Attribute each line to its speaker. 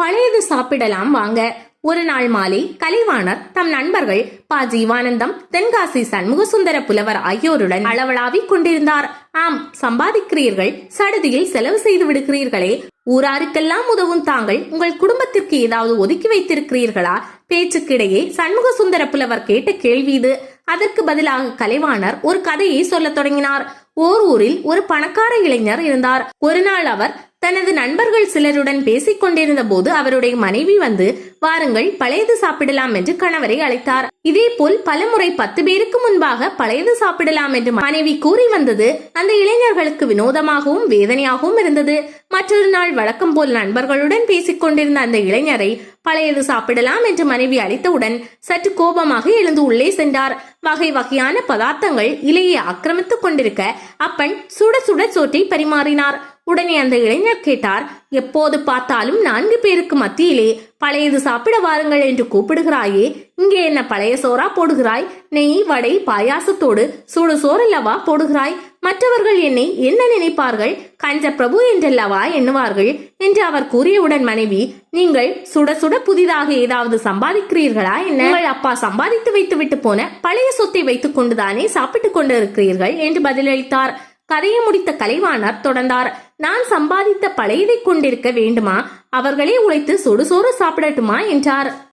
Speaker 1: பழையது சாப்பிடலாம் வாங்க. ஒரு நாள் மாலை கலைவாணர் தம் நண்பர்கள் ப. ஜீவானந்தம் தென்காசி சண்முகசுந்தர புலவர் ஆகியோருடன் அளவளாவிக் கொண்டிருந்தார். ஆம் சம்பாதிக்கிறீர்கள் சடுதியில் செலவு செய்து விடுகிறீர்களே. ஊராருக்கெல்லாம் உதவும் தாங்கள் உங்கள் குடும்பத்திற்கு ஏதாவது ஒதுக்கி வைத்திருக்கிறீர்களா? பேச்சுக்கிடையே சண்முகசுந்தர புலவர் கேட்ட கேள்வி இது. அதற்கு பதிலாக கலைவாணர் ஒரு கதையை சொல்லத் தொடங்கினார். ஓர் ஊரில் ஒரு பணக்கார இளைஞர் இருந்தார். ஒரு நாள் அவர் தனது நண்பர்கள் சிலருடன் பேசிக் கொண்டிருந்த போது அவருடைய மனைவி வந்து வாருங்கள் பழையது சாப்பிடலாம் என்று கணவரை அழைத்தார். இதேபோல் பலமுறை பத்து பேருக்கு முன்பாக பழையது சாப்பிடலாம் என்று மனைவி கூறி வந்தது. அந்த இளைஞர்களுக்கு வினோதமாகவும் வேதனையாகவும் இருந்தது. மற்றொரு நாள் வழக்கம் போல் நண்பர்களுடன் பேசிக் கொண்டிருந்த அந்த இளைஞரை பழையது சாப்பிடலாம் என்று மனைவி அழைத்தவுடன் சற்று கோபமாக எழுந்து உள்ளே சென்றார். வகை வகையான பதார்த்தங்கள் இலையை ஆக்கிரமித்துக் கொண்டிருக்க அப்பன் சுட சுட சோற்றை பரிமாறினார். உடனே அந்த இளைஞர் கேட்டார் எப்போது பார்த்தாலும் நான்கு பேருக்கு மத்தியிலே பழையது சாப்பிட வாருங்கள் என்று கூப்பிடுகிறாயே இங்கே என்ன பழைய சோறா போடுகிறாய்? நெய் வடை பாயாசத்தோடு சுடு சோறல்லவா போடுகிறாய்? மற்றவர்கள் என்னை என்ன நினைப்பார்கள்? கஞ்ச பிரபு என்றல்லவா எண்ணுவார்கள்? என்று அவர் கூறியவுடன் மனைவி நீங்கள் சுட சுட புதிதாக ஏதாவது சம்பாதிக்கிறீர்களா என்ன? உங்கள் அப்பா சம்பாதித்து வைத்து விட்டு போன பழைய சொத்தை வைத்துக் கொண்டுதானே சாப்பிட்டுக் கொண்டிருக்கிறீர்கள்? என்று பதிலளித்தார். கதையை முடித்த கலைவாணர் தொடர்ந்தார். நான் சம்பாதித்த பழையதை கொண்டிருக்க வேண்டுமா? அவர்களே உழைத்து சுடுசோறு சாப்பிடட்டுமா? என்றார்.